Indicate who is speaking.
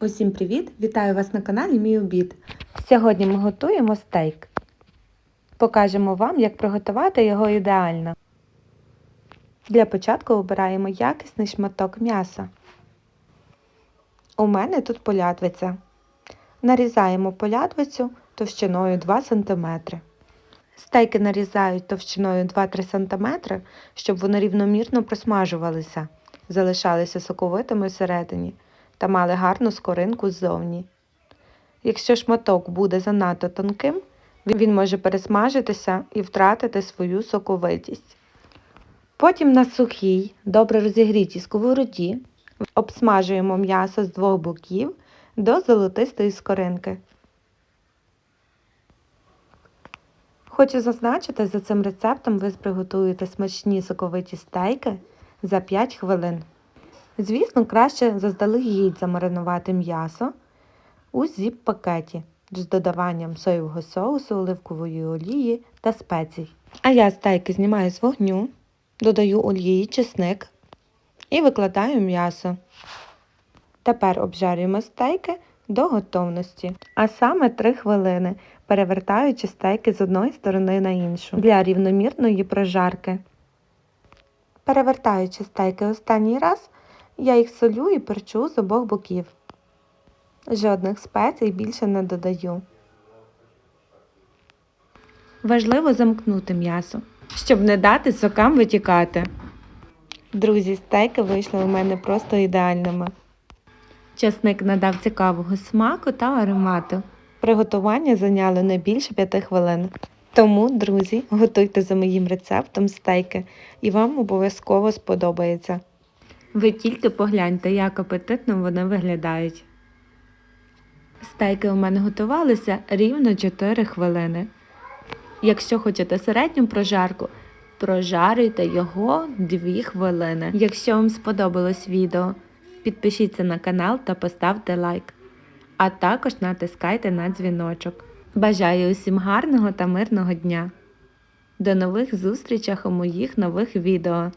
Speaker 1: Усім привіт! Вітаю вас на каналі Мій обід. Сьогодні ми готуємо стейк. Покажемо вам, як приготувати його ідеально. Для початку обираємо якісний шматок м'яса. У мене тут полядвиця. Нарізаємо полядвицю товщиною 2 см. Стейки нарізають товщиною 2-3 см, щоб вони рівномірно просмажувалися, залишалися соковитими всередині та мали гарну скоринку ззовні. Якщо шматок буде занадто тонким, він може пересмажитися і втратити свою соковитість. Потім на сухій, добре розігрітій сковороді обсмажуємо м'ясо з двох боків до золотистої скоринки. Хочу зазначити, за цим рецептом ви приготуєте смачні соковиті стейки за 5 хвилин. Звісно, краще заздалегідь замаринувати м'ясо у зіп-пакеті з додаванням соєвого соусу, оливкової олії та спецій. А я стейки знімаю з вогню, додаю олії, чесник і викладаю м'ясо. Тепер обжарюємо стейки до готовності, а саме 3 хвилини, перевертаючи стейки з одної сторони на іншу для рівномірної прожарки. Перевертаючи стейки останній раз, я їх солю і перчу з обох боків. Жодних спецій більше не додаю. Важливо замкнути м'ясо, щоб не дати сокам витікати. Друзі, стейки вийшли у мене просто ідеальними. Часник надав цікавого смаку та аромату. Приготування зайняло не більше 5 хвилин. Тому, друзі, готуйте за моїм рецептом стейки і вам обов'язково сподобається. Ви тільки погляньте, як апетитно вони виглядають. Стейки у мене готувалися рівно 4 хвилини. Якщо хочете середню прожарку, прожарюйте його 2 хвилини. Якщо вам сподобалось відео, підпишіться на канал та поставте лайк. А також натискайте на дзвіночок. Бажаю усім гарного та мирного дня. До нових зустрічей у моїх нових відео.